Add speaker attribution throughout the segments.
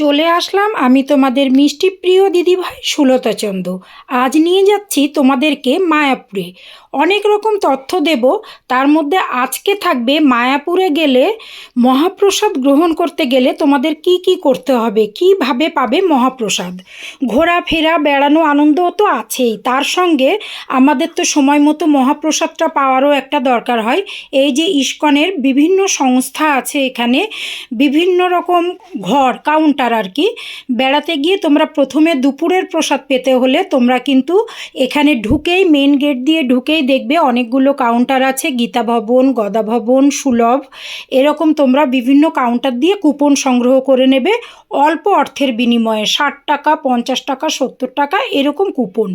Speaker 1: চলে আসলাম আমি তোমাদের মিষ্টি প্রিয় দিদিভাই সুলতা চন্দ আজ নিয়ে যাচ্ছি তোমাদেরকে মায়াপুরে। অনেক রকম তথ্য দেব, তার মধ্যে আজকে থাকবে মায়াপুরে গেলে মহাপ্রসাদ গ্রহণ করতে গেলে তোমাদের কি কি করতে হবে, কীভাবে পাবে মহাপ্রসাদ? ঘোরাফেরা বেড়ানো আনন্দ তো আছেই, তার সঙ্গে আমাদের তো সময় মতো মহাপ্রসাদটা পাওয়ারও একটা দরকার হয়। এই যে ইস্কনের বিভিন্ন সংস্থা আছে এখানে, বিভিন্ন রকম ঘর কাউন্টার আর কি। বেড়াতে গিয়ে তোমরা প্রথমে দুপুরের প্রসাদ পেতে হলে তোমরা কিন্তু এখানে ঢুকেই মেন গেট দিয়ে ঢুকেই দেখবে অনেকগুলো কাউন্টার আছে, গীতা ভবন, গদা ভবন, সুলভ। এরকম তোমরা বিভিন্ন কাউন্টার দিয়ে কুপন সংগ্রহ করে নেবে। অল্প অর্থের বিনিময়ে ষাট টাকা, পঞ্চাশ টাকা, সত্তর টাকা এরকম কুপন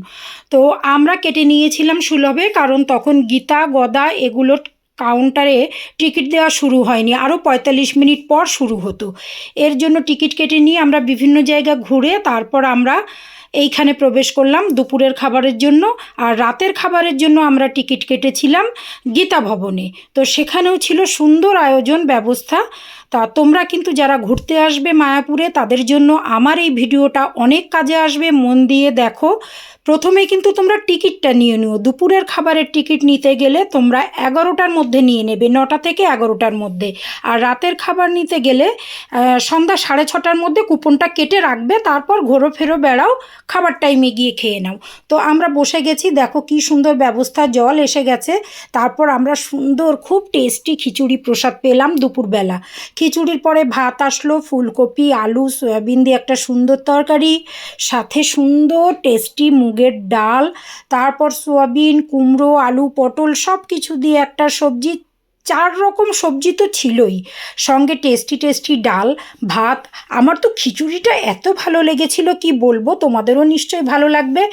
Speaker 1: তো আমরা কেটে নিয়েছিলাম সুলভে, কারণ তখন গীতা, গদা এগুলোর কাউন্টারে টিকিট দেওয়া শুরু হয়নি আরও পঁয়তাল্লিশ মিনিট পর শুরু হতো। এর জন্য টিকিট কেটে নিয়ে আমরা বিভিন্ন জায়গা ঘুরে তারপর আমরা এইখানে প্রবেশ করলাম দুপুরের খাবারের জন্য আর রাতের খাবারের জন্য আমরা টিকিট কেটেছিলাম গীতা ভবনে। তো সেখানেও ছিল সুন্দর আয়োজন ব্যবস্থা। তা তোমরা কিন্তু যারা ঘুরতে আসবে মায়াপুরে, তাদের জন্য আমার এই ভিডিওটা অনেক কাজে আসবে, মন দিয়ে দেখো। প্রথমে কিন্তু তোমরা টিকিটটা নিয়ে নিও। দুপুরের খাবারের টিকিট নিতে গেলে তোমরা এগারোটার মধ্যে নিয়ে নেবে, নটা থেকে এগারোটার মধ্যে। আর রাতের খাবার নিতে গেলে সন্ধ্যা সাড়ে ছটার মধ্যে কুপনটা কেটে রাখবে, তারপর ঘোরো ফেরো বেড়াও। খাবার টাইমে গিয়ে খেয়ে নাও। তো আমরা বসে গেছি, দেখো কি সুন্দর ব্যবস্থা, জল এসে গেছে। তারপর আমরা সুন্দর, খুব টেস্টি খিচুড়ি প্রসাদ পেলাম দুপুরবেলা। খিচুড়ির পরে ভাত আসলো, ফুলকপি, আলু, সয়াবিন দিয়ে একটা সুন্দর তরকারি, সাথে সুন্দর টেস্টি মুগের ডাল, তারপর সোয়াবিন, কুমড়ো, আলু, পটল সব কিছু দিয়ে একটা সবজি চার রকম সবজি তো ছিলই। সঙ্গে টেস্টি টেস্টি ডাল, ভাত। আমার তো খিচুড়িটা এত ভালো লেগেছিল কি বলব, তোমাদেরও নিশ্চয়ই ভালো লাগবে।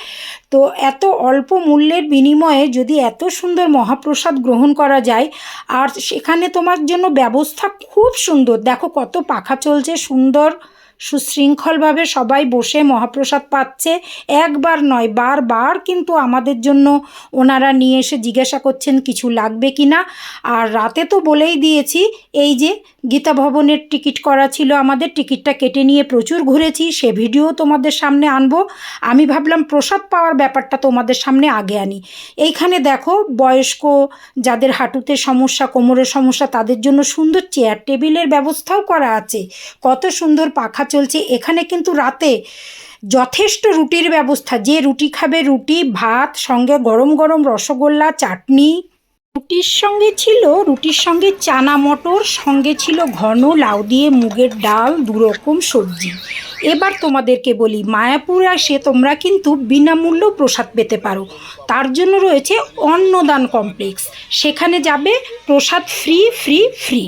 Speaker 1: তো এত অল্প মূল্যের বিনিময়ে যদি এত সুন্দর মহাপ্রসাদ গ্রহণ করা যায়, আর সেখানে তোমার জন্য ব্যবস্থা খুব সুন্দর। দেখো কত পাখা চলছে, সুন্দর। সুশৃঙ্খলভাবে সবাই বসে মহাপ্রসাদ পাচ্ছে। একবার নয়, বারবার কিন্তু আমাদের জন্য ওনারা নিয়ে এসে জিজ্ঞাসা করছেন কিছু লাগবে কি না। আর রাতে তো বলেই দিয়েছি, এই যে গীতা ভবনের টিকিট করা ছিল আমাদের, টিকিটটা কেটে নিয়ে প্রচুর ঘুরেছি, সে ভিডিও তোমাদের সামনে আনব। আমি ভাবলাম প্রসাদ পাওয়ার ব্যাপারটা তোমাদের সামনে আগে আনি। এইখানে দেখো, বয়স্ক, যাদের হাঁটুতে সমস্যা, কোমরের সমস্যা, তাদের জন্য সুন্দর চেয়ার টেবিলের ব্যবস্থাও করা আছে। কত সুন্দর পাখা চলছে। এখানে কিন্তু রাতে যথেষ্ট রুটির ব্যবস্থা। যে রুটি খাবে রুটি, ভাত, সঙ্গে গরম গরম রসগোল্লা, চাটনি। রুটির সঙ্গে ছিল, রুটির সঙ্গে চানা মটর, সঙ্গে ছিল ঘন লাউ দিয়ে মুগের ডাল দুরকম সবজি। এবার তোমাদেরকে বলি, মায়াপুর আসে তোমরা কিন্তু বিনামূল্য প্রসাদ পেতে পারো। তার জন্য রয়েছে অন্নদান কমপ্লেক্স। সেখানে যাবে প্রসাদ ফ্রি ফ্রি ফ্রি।